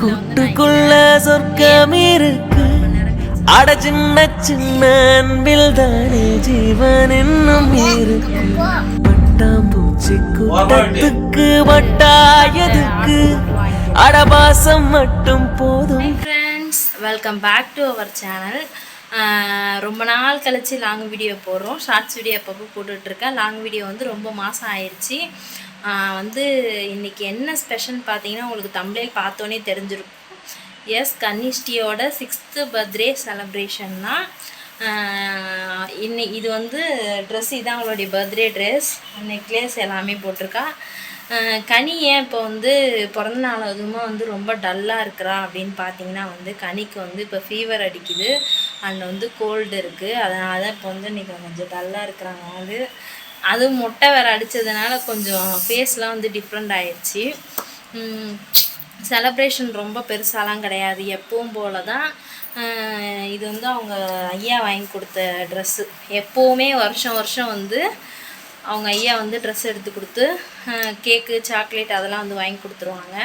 கூட்டுக்குள்ள சொர்க்கம் இருக்கு. அட சின்ன சின்ன அன்பில் தானே ஜீவன் என்னும் இருக்கு. பட்டாம்பூச்சி கூட்டத்துக்கு வட்டாயதுக்கு அடபாசம் மட்டும் போதும். Friends welcome back to our channel ரொம்ப நாள் கழிச்சு லாங் வீடியோ போடுறோம். ஷார்ட்ஸ் வீடியோ அப்பப்போ போட்டுட்ருக்கேன் லாங் வீடியோ வந்து ரொம்ப மாதம் ஆயிடுச்சு வந்து இன்னைக்கு என்ன ஸ்பெஷல் பார்த்தீங்கன்னா உங்களுக்கு தமிழே பார்த்தோன்னே தெரிஞ்சிருக்கும். எஸ் கன்னிஷ்டியோட சிக்ஸ்த்து பர்த்டே செலப்ரேஷன் தான் இன்னை இது வந்து ட்ரெஸ் இதான் அவளுடைய பர்த்டே ட்ரெஸ் நெக்லஸ் எல்லாமே போட்டிருக்கா. கனி ஏன் இப்போ வந்து பிறந்த நாள் வந்து ரொம்ப டல்லாக இருக்கிறா அப்படின்னு பார்த்தீங்கன்னா வந்து கனிக்கு வந்து இப்போ ஃபீவர் அடிக்குது. அண்ட் வந்து கோல்டு இருக்குது அதனால தான் இப்போ வந்து இன்றைக்கி கொஞ்சம் டல்லாக இருக்கிறாங்க அது அதுவும் மொட்டை வேறு அடித்ததுனால கொஞ்சம் ஃபேஸ்லாம் வந்து டிஃப்ரெண்ட் ஆயிடுச்சு செலப்ரேஷன் ரொம்ப பெருசாலாம் கிடையாது. எப்பவும் போல தான் இது வந்து அவங்க ஐயா வாங்கி கொடுத்த ட்ரெஸ்ஸு எப்போவுமே வருஷம் வருஷம் வந்து அவங்க ஐயா வந்து ட்ரெஸ் எடுத்து கொடுத்து கேக்கு சாக்லேட் அதெல்லாம் வந்து வாங்கி கொடுத்துருவாங்க.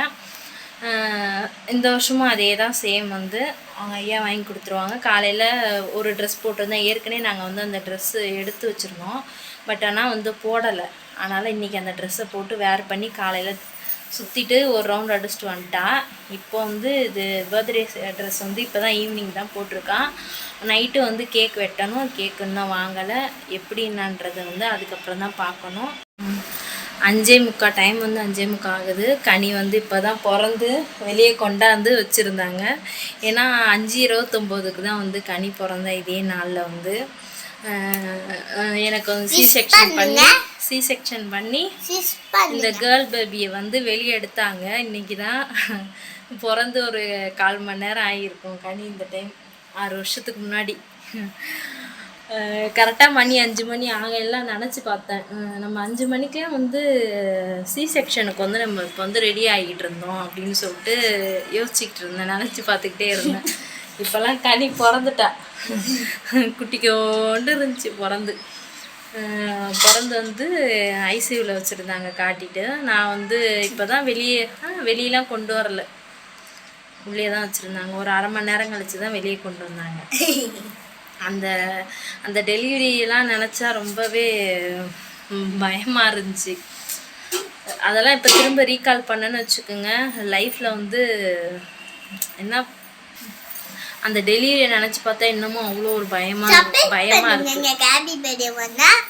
இந்த வருஷமும் அதே தான் சேம் வந்து. அவங்க ஐயா வாங்கி கொடுத்துருவாங்க. காலையில் ஒரு ட்ரெஸ் போட்டிருந்தேன் ஏற்கனவே நாங்கள் வந்து அந்த ட்ரெஸ்ஸு எடுத்து வச்சுருந்தோம். பட் ஆனால் வந்து போடலை. அதனால் இன்றைக்கி அந்த ட்ரெஸ்ஸை போட்டு வேர் பண்ணி காலையில் சுற்றிட்டு ஒரு ரவுண்ட் அடிச்சுட்டு வந்துட்டா. இப்போ வந்து இது பர்த்டே ட்ரெஸ் வந்து இப்போ தான் ஈவினிங் தான் போட்டிருக்கான் நைட்டு வந்து கேக் வெட்டணும். கேக் இன்னும் வாங்கலை. எப்படி என்னன்றதை வந்து அதுக்கப்புறம் தான் பார்க்கணும். அஞ்சே முக்கால் டைம் வந்து அஞ்சே முக்கால் ஆகுது. கனி வந்து இப்போ தான் பிறந்து வெளியே கொண்டாந்து வச்சுருந்தாங்க. ஏன்னா அஞ்சு இருபத்தொம்போதுக்கு தான் வந்து கனி பிறந்த இதே நாளில் வந்து எனக்கு வந்து சி செக்ஷன் பண்ணி சி செக்ஷன் பண்ணி இந்த கேர்ள் பேபியை வந்து வெளியே எடுத்தாங்க. இன்னைக்கு தான் பிறந்து ஒரு கால் மணி நேரம் ஆகியிருக்கும் கனி இந்த டைம் ஆறு வருஷத்துக்கு முன்னாடி. கரெக்டாக மணி அஞ்சு மணி ஆகையெல்லாம் நினச்சி பார்த்தேன். நம்ம அஞ்சு மணிக்கே வந்து சி செக்ஷனுக்கு வந்து நம்ம இப்போ வந்து ரெடி ஆகிட்டு இருந்தோம் அப்படின்னு சொல்லிட்டு யோசிச்சுக்கிட்டு இருந்தேன் நினச்சி பார்த்துக்கிட்டே இருந்தேன். இப்போல்லாம் கனி பிறந்துட்டா. குட்டிக்கோண்டு இருந்துச்சு பிறந்து. பிறந்து வந்து ஐசியூவில் வச்சுருந்தாங்க காட்டிட்டு. நான் வந்து இப்போ தான் வெளியே வெளியெலாம் கொண்டு வரல. உள்ளே தான் வச்சுருந்தாங்க. ஒரு அரை மணி நேரம் கழிச்சு தான் வெளியே கொண்டு வந்தாங்க. அந்த அந்த டெலிவரியெல்லாம் நினச்சா ரொம்பவே பயமாக இருந்துச்சு. அதெல்லாம் இப்போ திரும்ப ரீகால் பண்ணேன்னு வச்சுக்கோங்க. லைஃப்பில் வந்து என்ன அந்த டெலிவரியை நினச்சி பார்த்தா இன்னமும் அவ்வளோ ஒரு பயமாக பயமாக இருக்குது ஹாப்பி பர்த்டே வந்தா ஹாப்பி பர்த்டே வந்தா எனக்கு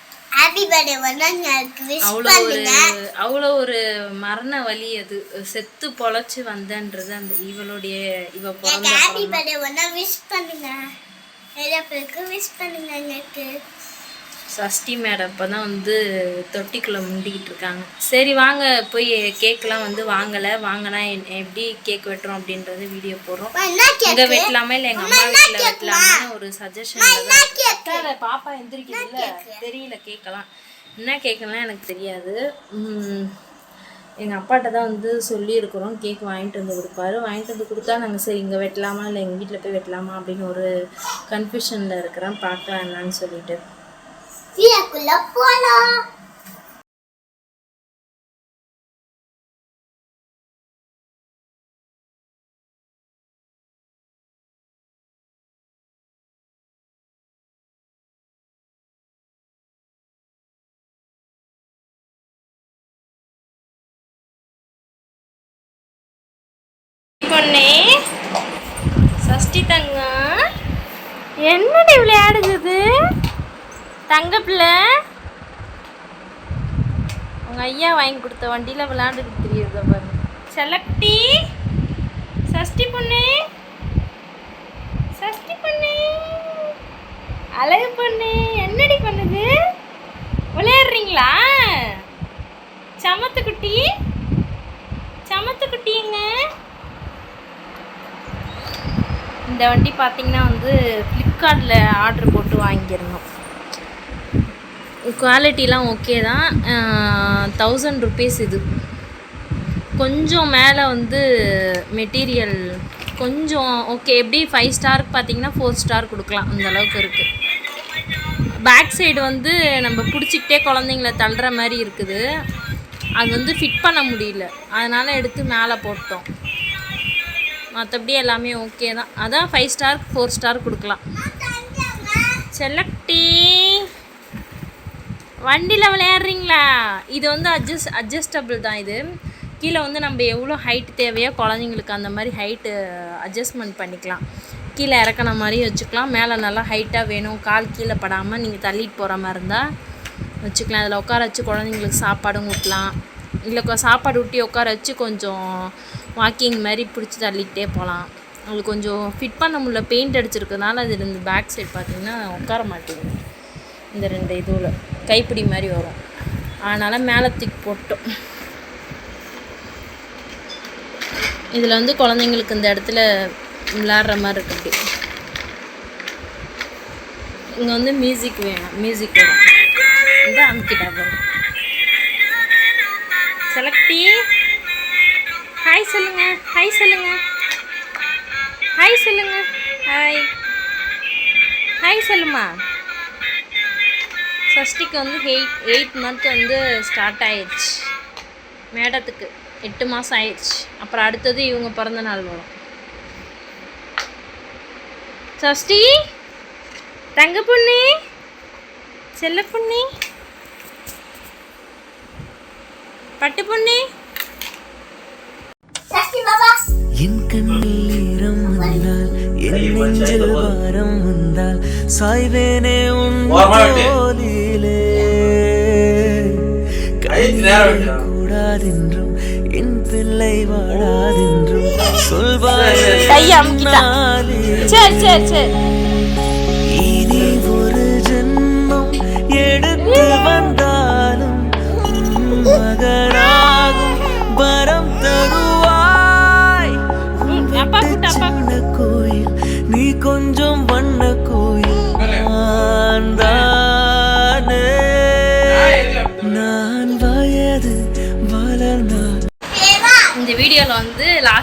விஷ் அவ்வளோ ஒரு அவ்வளோ ஒரு மரண வலி அது. செத்து பொழைச்சு வந்தன்றது அந்த இவளுடைய இவ பிறந்த ஹாப்பி பர்த்டே வந்தா விஷ் பண்ணுங்க. நிறைய பேருக்கு விஷ் பண்ணுங்க எனக்கு சஷ்டி மேடம் இப்போ தான் வந்து தொட்டிக்குள்ளே முண்டிக்கிட்டு இருக்காங்க. சரி வாங்க போய் கேக்கெலாம் வந்து வாங்கலை. வாங்கினா எப்படி கேக் வெட்டுறோம் அப்படின்றது வீடியோ போடுறோம். இங்கே வெட்டலாமா இல்லை எங்கள் அம்மா வீட்டில் வெட்டலாமா ஒரு சஜஷன் பாப்பா எந்திரிக்குது இல்லை தெரியல கேட்கலாம் என்ன கேட்கலாம் எனக்கு தெரியாது. எங்கள் அப்பாட்ட தான் வந்து சொல்லியிருக்கிறோம். கேக் வாங்கிட்டு வந்து கொடுப்பாரு. வாங்கிட்டு வந்து கொடுத்தா நாங்கள் சரி இங்கே வெட்டலாமா? இல்லை எங்கள் வீட்டில் போய் வெட்டலாமா? அப்படின்னு ஒரு கன்ஃபியூஷனில் இருக்கிறேன். பார்க்கலாம் என்னன்னு சொல்லிட்டு. வீரக்குள்ள போலாம். பொண்ணே சஷ்டி தங்கம். என்னடி விளையாடுது தங்க பிள்ளை. உங்க ஐயா வாங்கி கொடுத்த வண்டியில விளையாண்டுக்கிட்டு தெரியுது பாரு செலக்டி சஷ்டி பொண்ணு. சஷ்டி பொண்ணு. அழகு பொண்ணு. என்னடி பண்ணுது? விளையாடுறீங்களா? சமத்து குட்டி. சமத்து குட்டிங்க இந்த வண்டி பார்த்தீங்கன்னா வந்து ஃப்ளிப்கார்ட்டில் ஆர்டர் போட்டு வாங்கியிருந்தோம். குவாலிட்டிலாம் ஓகே தான். தௌசண்ட் ருபீஸ் இது. கொஞ்சம் மேலே வந்து மெட்டீரியல் கொஞ்சம் ஓகே எப்படி ஃபைவ் ஸ்டாருக்கு பார்த்தீங்கன்னா ஃபோர் ஸ்டார் கொடுக்கலாம். அந்த அளவுக்கு இருக்குது பேக் சைடு வந்து நம்ம பிடிச்சிக்கிட்டே குழந்தைங்கள தள்ளுற மாதிரி இருக்குது. அது வந்து ஃபிட் பண்ண முடியல. அதனால் எடுத்து மேலே போட்டோம். மற்றபடி எல்லாமே ஓகே தான். அதான் ஃபைவ் ஸ்டார் ஃபோர் ஸ்டார் கொடுக்கலாம். செலக்டி வண்டியில் விளையாடுறீங்களா? இது வந்து அட்ஜஸ்ட் அட்ஜஸ்டபிள் தான் இது. கீழே வந்து நம்ம எவ்வளோ ஹைட் தேவையோ குழந்தைங்களுக்கு அந்த மாதிரி ஹைட்டு அட்ஜஸ்ட்மெண்ட் பண்ணிக்கலாம். கீழே இறக்குன மாதிரி வச்சுக்கலாம். மேலே நல்லா ஹைட்டாக வேணும். கால் கீழே படாமல் நீங்கள் தள்ளிட்டு போகிற மாதிரி இருந்தால் வச்சுக்கலாம். அதில் உட்கார வச்சு குழந்தைங்களுக்கு சாப்பாடும் ஊட்டலாம். இல்லை சாப்பாடு ஊட்டி உட்கார வச்சு கொஞ்சம் வாக்கிங் மாதிரி பிடிச்சி தள்ளிக்கிட்டே போகலாம் அவங்களுக்கு கொஞ்சம் ஃபிட் பண்ண முடியல பெயிண்ட் அடிச்சிருக்கனால அது இந்த பேக் சைடு பார்த்திங்கன்னா உட்கார மாட்டேங்குது. இந்த ரெண்டு இதுவில். கைப்பிடி மாதிரி வரும். அதனால் மேலே தூக்கி போட்டோம். இதில் வந்து குழந்தைங்களுக்கு இந்த இடத்துல விளாட்ற மாதிரி இருக்கு அப்படி இங்கே வந்து மியூசிக் வேணும். மியூசிக் வரும். இந்த அமுக்கிட்டா வரும் செலக்டி ஹாய் சொல்லுங்க. ஹாய் சொல்லுங்க. ஹாய் சொல்லுங்க. ஹாய் ஹாய் சொல்லுமா? சஷ்டிக்கு வந்து எயிட் எயிட் மந்த் வந்து ஸ்டார்ட் ஆயிடுச்சு மேடத்துக்கு. எட்டு மாதம் ஆயிடுச்சு அப்புறம் அடுத்தது இவங்க பிறந்த நாள் வரும். சஷ்டி தங்க பொண்ணு செல்ல பொண்ணு பட்டு பொண்ணு. என் கண்ணில் ஈரம் வந்தால் என் நெஞ்சில் வாரம் வந்தால் சாய்வேனே உன் கூடாதென்றும் என் பிள்ளை வாடாதென்றும் சொல்வாயே. சரி சரி சரி. இனி ஒரு ஜென்மம் எடுத்து வந்தாலும் உன்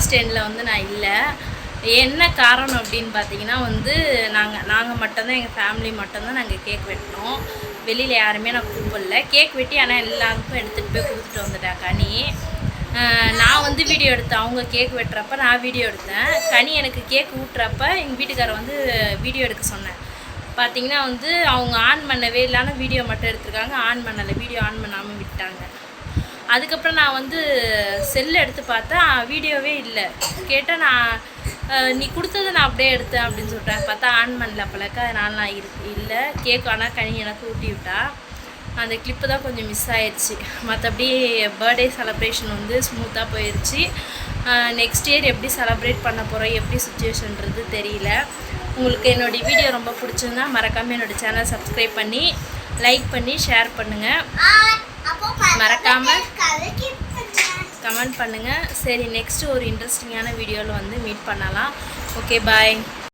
வந்து லாஸ்ட் எண்டில் வந்து நான் இல்லை. என்ன காரணம் அப்படின்னு பார்த்தீங்கன்னா வந்து நாங்கள் நாங்கள் மட்டும்தான் எங்கள் ஃபேமிலி மட்டும்தான் நாங்கள் கேக் வெட்டினோம். வெளியில் யாருமே நான் கூப்பிடல. கேக் வெட்டி ஆனால் எல்லாருக்கும் எடுத்துகிட்டு போய் கொடுத்துட்டு வந்துட்டேன் கனி. நான் வந்து வீடியோ எடுத்தேன். அவங்க கேக் வெட்டுறப்ப நான் வீடியோ எடுத்தேன். கனி எனக்கு கேக் ஊட்டுறப்ப எங்கள் வீட்டுக்காரர் வந்து வீடியோ எடுக்க சொன்னேன் பார்த்தீங்கன்னா வந்து அவங்க ஆன் பண்ணவே இல்லாமல் வீடியோ மட்டும் எடுத்திருக்காங்க. ஆன் பண்ணலை. வீடியோ ஆன் பண்ணாமல் விட்டாங்க. அதுக்கப்புறம் நான் வந்து செல்லு எடுத்து பார்த்தா வீடியோவே இல்லை. கேட்டால் நான் நீ கொடுத்ததை நான் அப்படியே எடுத்தேன் அப்படின்னு சொல்லிட்டேன் பார்த்தா ஆன் பண்ணல பழக்க அதனால நான் இருக்கு இல்லை. கேக் ஆனால் கனி எனக்கு ஊட்டி விட்டா. அந்த கிளிப்பு தான் கொஞ்சம் மிஸ் ஆயிடுச்சு மற்றபடி பர்த்டே செலப்ரேஷன் வந்து ஸ்மூத்தாக போயிடுச்சு நெக்ஸ்ட் இயர் எப்படி செலப்ரேட் பண்ண போகிறோம் எப்படி சுச்சுவேஷன்றது தெரியல. உங்களுக்கு என்னுடைய வீடியோ ரொம்ப பிடிச்சிருந்தா மறக்காமல் என்னோட சேனல் சப்ஸ்கிரைப் பண்ணி லைக் பண்ணி ஷேர் பண்ணுங்கள் அப்போ மறக்காம கலக்கி கமெண்ட் பண்ணுங்கள் சரி நெக்ஸ்ட் ஒரு இன்ட்ரெஸ்டிங்கான வீடியோவில் வந்து மீட் பண்ணலாம். Okay bye